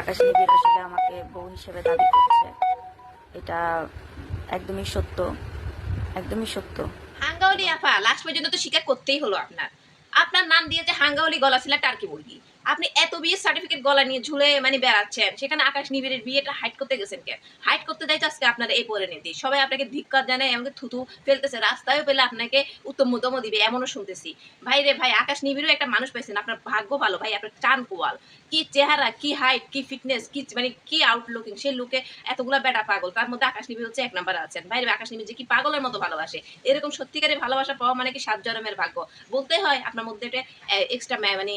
আকাশ নিবিড় আসলে আমাকে বউ হিসেবে দাবি করছে। এটা একদমই সত্য একদমই সত্য। হাঙ্গাউলি আপা, লাস্ট পর্যন্ত তো স্বীকার করতেই হলো আপনার। আপনার নাম দিয়েছে হাঙ্গাওলি গলা ছিল টার্কি মুরগি আপনি এত বিয়ের সার্টিফিকেট গলা নিয়ে ঝুলে মানে বেড়াচ্ছেন, সেখানে আকাশ নিবিড়ের বিয়েটা হাইট করতে গেছেন কে? হাইট করতে যাইতে আজকে আপনারা এই নিতে। সবাই আপনাকে ধিক্কার জানায় এমনকি থুতু ফেলতেছে, রাস্তায়ও পেলে আপনাকে উত্তম মধ্যম দিবে, এমনও শুনতেছি। ভাই রে ভাই, আকাশ নিবিড়ও একটা মানুষ পাইছেন, আপনার ভাগ্য ভালো, ভাই, আপনার চান কোয়াল। কি চেহারা, কি হাইট কি ফিটনেস কি মানে কি আউটলুকিং সেই লুকে এতগুলা বেটা পাগল, তার মধ্যে আকাশ নিবিড় হচ্ছে এক নাম্বার আছেন। ভাই রে আকাশ নিবিড় যে কি পাগলের মতো ভালোবাসে। এরকম সত্যিকারের ভালোবাসা পাওয়া মানে কি সাত জনমের ভাগ্য। বলতে হয় আপনার মধ্যে একটা এক্সট্রা মানে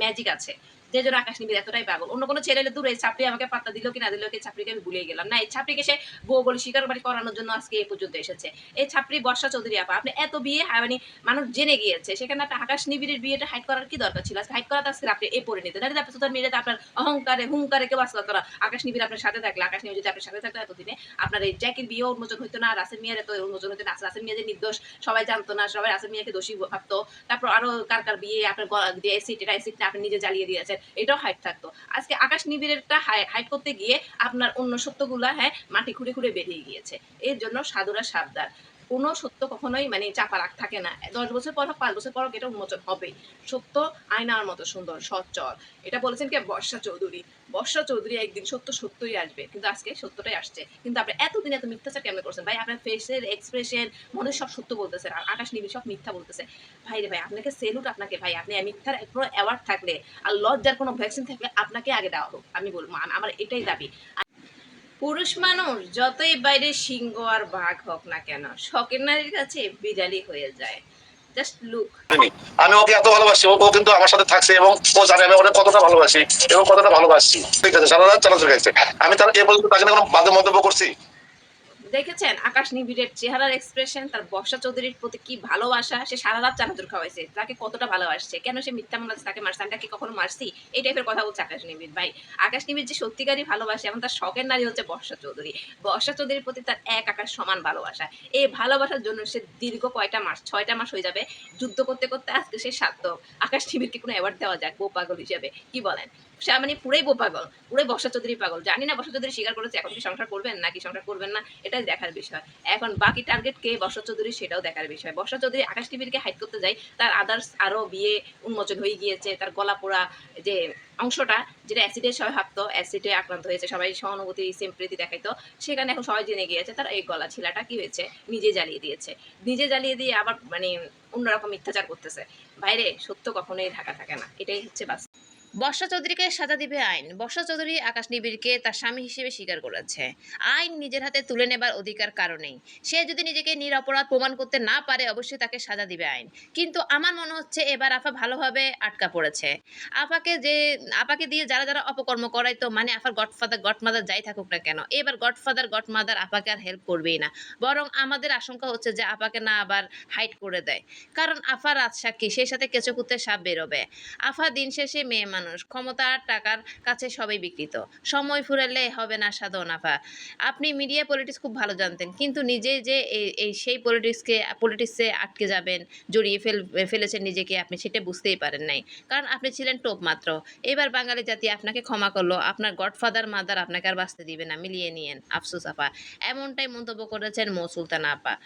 ম্যাজিক আছে। যে জন্য আকাশ নিবিড় এতটাই পাগল। অন্য কোনো ছেলে দূরে এই ছাপড়ি আমাকে পাত্তা দিল কি না দিল কি ছাপড়িকে আমি ভুলে গেলাম। না এই ছাপড়িকে সে বউ বলে স্বীকার বাড়ি করানোর জন্য আজকে এই পর্যন্ত এসেছে। এই ছাপড়ি বর্ষা চৌধুরী আপা আপনি এত বিয়ে হ্যাঁ, মানে মানুষ জেনে গিয়েছে সেখানে আপনার আকাশ নিবিড়ের বিয়েটা হাইট করার কি দরকার ছিল? হাইট করাতে আজকে আপনি এ পরে নিতে না আপনি সোশ্যাল মিডিয়াতে আপনার অহংকারে হুঙ্কারে কেউ আজকাল করা আকাশ নিবিড় আপনার সাথে থাকলে আকাশ নিবিড় যদি আপনার সাথে থাকতো এতদিনে আপনার এই জ্যাকের বিয়ে উন্মোচন হইতো না রাসেল মিয়ার এত উন্মোচন হইতো না রাসেল মিয়া যে নির্দোষ সবাই জানতো না সবাই রাসেল মিয়াকে দোষী ভাবতো। তারপর আরও কার কার বিয়ে আপনার দিয়ে এসিড আপনি নিজে জ্বালিয়ে দিয়েছেন। এটাও হাইট থাকতো। আজকে আকাশ নিবিড়েরটা হাইট করতে গিয়ে আপনার অন্য সত্যগুলা হ্যাঁ মাটি খুঁড়ে খুঁড়ে বেরিয়ে গিয়েছে। এর জন্য সাধুরা সাবধান। কোনো সত্য কখনোই মানে চাপা রাখ থাকে না। দশ বছর পর হোক, পাঁচ বছর পর হোক, এটা উন্মোচন হবেই সত্য আয়নার মতো সুন্দর সচ্চল এটা বলেছেন কে? বর্ষা চৌধুরী। বর্ষা চৌধুরী একদিন সত্য সত্যই আসবে। কিন্তু আজকে সত্যটাই আসছে। কিন্তু আপনি এতদিন এত মিথ্যাচার কেমন করছেন? ভাই, আপনার ফেসের এক্সপ্রেশন মনে সব সত্য বলতেছেন, আর আকাশ নিবি সব মিথ্যা বলতেছে। ভাই রে ভাই, আপনাকে সেলুট আপনাকে ভাই। আপনি মিথ্যার কোনো অ্যাওয়ার্ড থাকলে আর লজ্জার কোনো ভ্যাকসিন থাকলে আপনাকে আগে দেওয়া হোক। আমি বলব আম- আমার এটাই দাবি। পুরুষ মানুষ যতই বাইরে সিংহ আর বাঘ হোক না কেন, শখের নারীর কাছে বিড়ালি হয়ে যায়। জাস্ট লুক আমি ওকে এত ভালোবাসি, ও কিন্তু আমার সাথে থাকছে এবং ও জানে আমি ওকে কতটা ভালোবাসি এবং কতটা ভালোবাসি। ঠিক আছে, সারা রাত চালাচল গেছে আমি তার এ পর্যন্ত তাকে কোনো বাজে মন্তব্য করছি? দেখেছেন? আকাশ নিবিড়ের চেহারার এক্সপ্রেশন তার বর্ষা চৌধুরীর প্রতি কি ভালোবাসা? সে সারা রাত চানাচুর খাওয়াইছে। তাকে কতটা ভালোবাসছে? কেন সে মিথ্যা মামলা তাকে মারছে? আমি তাকে কখনো মারছি? এই টাইপের কথা বলছে আকাশ নিবিড়। ভাই, আকাশ নিবিড় যে সত্যিকারই ভালোবাসে এবং তার শখের নারী হচ্ছে বর্ষা চৌধুরী। বর্ষা চৌধুরীর প্রতি তার এক আকাশ সমান ভালোবাসা। এই ভালোবাসার জন্য সে দীর্ঘ কয়টা মাস, ছয়টা মাস হয়ে যাবে যুদ্ধ করতে করতে আজকে সে সার্থক। আকাশ নিবিড়কে কোনো অ্যাওয়ার্ড দেওয়া যাক বউ পাগল হিসেবে। কি বলেন? সে মানে পুরাই বউ পাগল, পুরাই বর্ষা চৌধুরী পাগল। জানি না বর্ষা চৌধুরী স্বীকার করেছে, এখন কি সংসার করবেন নাকি সংসার করবেন না? এটাই দেখার বিষয়। এখন বাকি টার্গেট কে বর্ষা চৌধুরী সেটাও দেখার বিষয়। বর্ষা চৌধুরী আকাশ টিভিকে হাইট করতে যায় তার আদার্স আরও বিয়ে উন্মোচন হয়ে গিয়েছে, তার গলা পোড়া যে অংশটা, যেটা অ্যাসিডের সবাই ভাবতো অ্যাসিডে আক্রান্ত হয়েছে, সবাই সহানুভূতি সিম্প্রিতি দেখাইতো। সেখানে এখন সবাই জেনে গিয়েছে তার এই গলা ছিলাটা কি হয়েছে, নিজে জ্বালিয়ে দিয়েছে। নিজে জ্বালিয়ে দিয়ে আবার মানে অন্যরকম মিথ্যাচার করতেছে। বাইরে সত্য কখনোই ঢাকা থাকে না। এটাই হচ্ছে বাস্তব। বর্ষা চৌধুরীকে সাজা দিবে আইন। বর্ষা চৌধুরী আকাশ নিবিড়কে তার স্বামী হিসেবে স্বীকার করেছে। আইন নিজের হাতে তুলে নেবার অধিকার কারণেই। সে যদি নিজেকে নিরপরাধ প্রমাণ করতে না পারে, অবশ্যই তাকে সাজা দিবে আইন। কিন্তু আমার মনে হচ্ছে এবার আফা ভালোভাবে আটকা পড়েছে। আপাকে যে আপাকে দিয়ে যারা যারা অপকর্ম করায় তো মানে আফার গডফাদার, গডমাদার যাই থাকুক না কেন, এবার গডফাদার, গডমাদার আপাকে আর হেল্প করবেই না। বরং আমাদের আশঙ্কা হচ্ছে যে আপাকে না আবার হাইট করে দেয়। কারণ আফা রাজসাক্ষী সেই সাথে কেঁচো কুত্তে সাপ বেরোবে। আফা দিন শেষে মেয়ে মানুষ। ক্ষমতা টাকার কাছে সবই বিকৃত। সময় ফুরালে হবে না সাধন আফা আপনি মিডিয়া পলিটিক্স খুব ভালো জানতেন, কিন্তু নিজে যে এই- এই সেই পলিটিক্সকে, পলিটিক্সে আটকে যাবেন, জড়িয়ে ফেল, ফেলেছেন নিজেকে, আপনি সেটা বুঝতেই পারেন নাই। কারণ আপনি ছিলেন টোপ মাত্র। এবার বাঙালি জাতি আপনাকে ক্ষমা করল, আপনার গডফাদার মাদার আপনাকে আর বাঁচতে দিবে না, মিলিয়ে নিয়েন। আফসুস আপা। এমনটাই মন্তব্য করেছেন মৌ সুলতানা আপা।